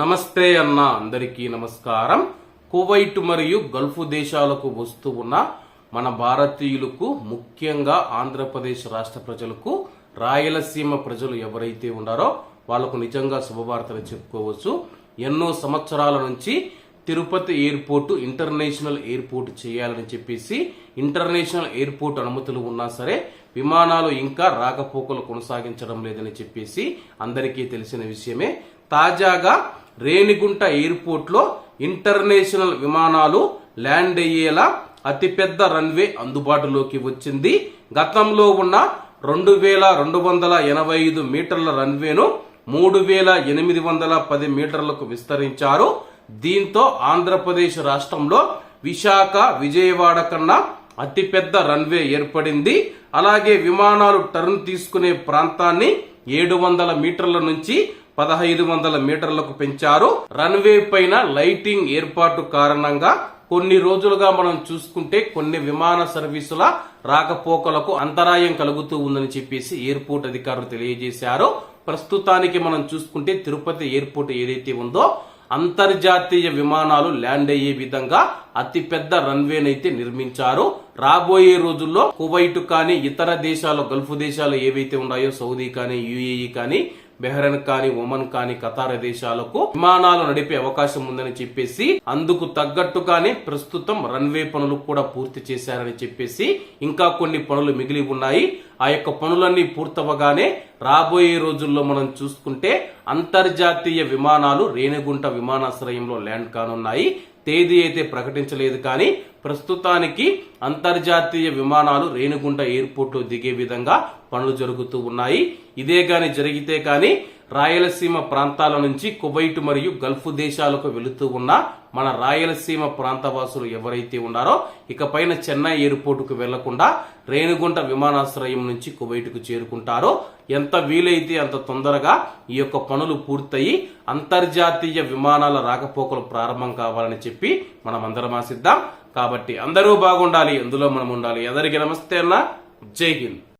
నమస్తే అన్న అందరికీ నమస్కారం. కువైట్ మరియు గల్ఫ్ దేశాలకు వస్తూ ఉన్న మన భారతీయులకు ముఖ్యంగా ఆంధ్రప్రదేశ్ రాష్ట్ర ప్రజలకు రాయలసీమ ప్రజలు ఎవరైతే ఉన్నారో వాళ్ళకు నిజంగా శుభవార్తలు చెప్పుకోవచ్చు. ఎన్నో సంవత్సరాల నుంచి తిరుపతి ఎయిర్పోర్ట్ ఇంటర్నేషనల్ ఎయిర్పోర్ట్ చేయాలని చెప్పేసి ఇంటర్నేషనల్ ఎయిర్పోర్ట్ అనుమతులు ఉన్నా సరే విమానాలు ఇంకా రాకపోకలు కొనసాగించడం లేదని చెప్పేసి అందరికీ తెలిసిన విషయమే. తాజాగా రేణిగుంట ఎయిర్పోర్ట్లో ఇంటర్నేషనల్ విమానాలు ల్యాండ్ అయ్యేలా అతిపెద్ద రన్వే అందుబాటులోకి వచ్చింది. గతంలో ఉన్న రెండు వేల రెండు వందల ఎనభై ఐదు మీటర్ల రన్వేను మూడు వేల ఎనిమిది వందల పది మీటర్లకు విస్తరించారు. దీంతో ఆంధ్రప్రదేశ్ రాష్ట్రంలో విశాఖ విజయవాడ కన్నా అతిపెద్ద రన్వే ఏర్పడింది. అలాగే విమానాలు టర్న్ తీసుకునే ప్రాంతాన్ని ఏడు వందల మీటర్ల నుంచి పదహైదు వందల మీటర్లకు పెంచారు. రన్వే పైన లైటింగ్ ఏర్పాటు కారణంగా కొన్ని రోజులుగా మనం చూసుకుంటే కొన్ని విమాన సర్వీసుల రాకపోకలకు అంతరాయం కలుగుతూ ఉందని చెప్పేసి ఎయిర్పోర్ట్ అధికారులు తెలియజేశారు. ప్రస్తుతానికి మనం చూసుకుంటే తిరుపతి ఎయిర్పోర్ట్ ఏదైతే ఉందో అంతర్జాతీయ విమానాలు ల్యాండ్ అయ్యే విధంగా అతిపెద్ద రన్వేనైతే నిర్మించారు. రాబోయే రోజుల్లో కువైట్ కానీ ఇతర దేశాలు గల్ఫ్ దేశాలు ఏవైతే ఉన్నాయో సౌదీ కానీ యుఏఈ కానీ బెహ్రెన్ కానీ ఒమన్ కానీ ఖతార్ దేశాలకు విమానాలు నడిపే అవకాశం ఉందని చెప్పేసి అందుకు తగ్గట్టుగానే ప్రస్తుతం రన్వే పనులు కూడా పూర్తి చేశారని చెప్పేసి ఇంకా కొన్ని పనులు మిగిలి ఉన్నాయి. ఆ యొక్క పనులన్నీ పూర్తవగానే రాబోయే రోజుల్లో మనం చూసుకుంటే అంతర్జాతీయ విమానాలు రేణిగుంట విమానాశ్రయంలో ల్యాండ్ కానున్నాయి. తేదీ అయితే ప్రకటించలేదు కానీ ప్రస్తుతానికి అంతర్జాతీయ విమానాలు రేణిగుంట ఎయిర్పోర్ట్లో దిగే విధంగా పనులు జరుగుతూ ఉన్నాయి. ఇదే కానీ జరిగితే కానీ రాయలసీమ ప్రాంతాల నుంచి కువైట్ మరియు గల్ఫ్ దేశాలకు వెళుతూ ఉన్న మన రాయలసీమ ప్రాంతవాసులు ఎవరైతే ఉన్నారో ఇకపైన చెన్నై ఎయిర్పోర్టుకు వెళ్ళకుండా రేణుగుంట విమానాశ్రయం నుంచి కువైట్కు చేరుకుంటారో ఎంత వీలైతే అంత తొందరగా ఈ యొక్క పనులు పూర్తయి అంతర్జాతీయ విమానాల రాకపోకలు ప్రారంభం కావాలని చెప్పి మనం అందరం ఆశిద్దాం. కాబట్టి అందరూ బాగుండాలి అందులో మనం ఉండాలి. అందరికీ నమస్తే అన్న. జై హింద్.